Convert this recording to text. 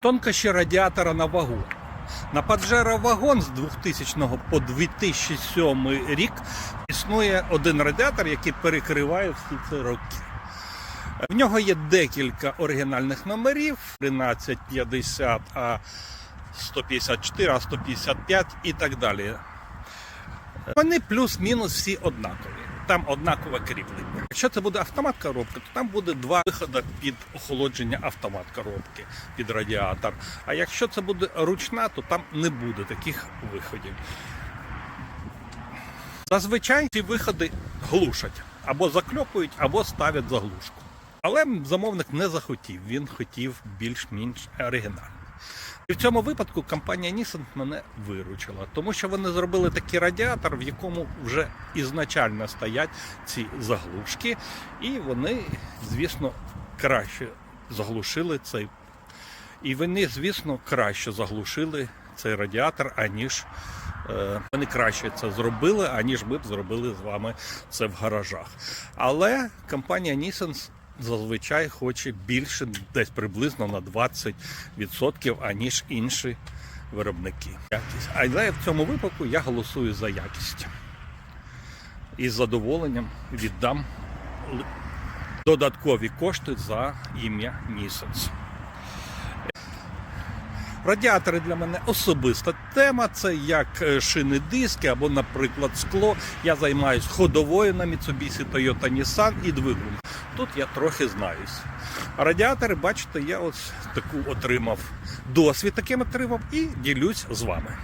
Тонкощі радіатора на вагон. На Pajero вагон з 2000 по 2007 рік існує один радіатор, який перекриває всі ці роки. В нього є декілька оригінальних номерів: 1350, а 154, а 155 і так далі. Вони плюс-мінус всі однакові. Там однакове кріплення. Якщо це буде автомат коробка, то там буде два виходи під охолодження автомат коробки під радіатор. А якщо це буде ручна, то там не буде таких виходів. Зазвичай ці виходи глушать або закльопують, або ставлять заглушку. Але замовник не захотів, він хотів більш-менш оригінальний. І в цьому випадку компанія Nissan мене виручила, тому що вони зробили такий радіатор, в якому вже ізначально стоять ці заглушки, і вони, звісно, краще заглушили цей. І вони, звісно, краще заглушили цей радіатор, аніж е, вони краще це зробили, аніж ми б зробили з вами це в гаражах. Але компанія Nissan зазвичай хоче більше, десь приблизно на 20%, аніж інші виробники. Якість. Але в цьому випадку я голосую за якість. І з задоволенням віддам додаткові кошти за ім'я Nissan. Радіатори для мене особиста тема. Це як е, шини диски або, наприклад, скло. Я займаюся ходовою на Mitsubishi, Toyota, Nissan і двигун. Тут я трохи знаюсь. Радіатори, бачите, я ось таку отримав досвід таким отримав і ділюсь з вами.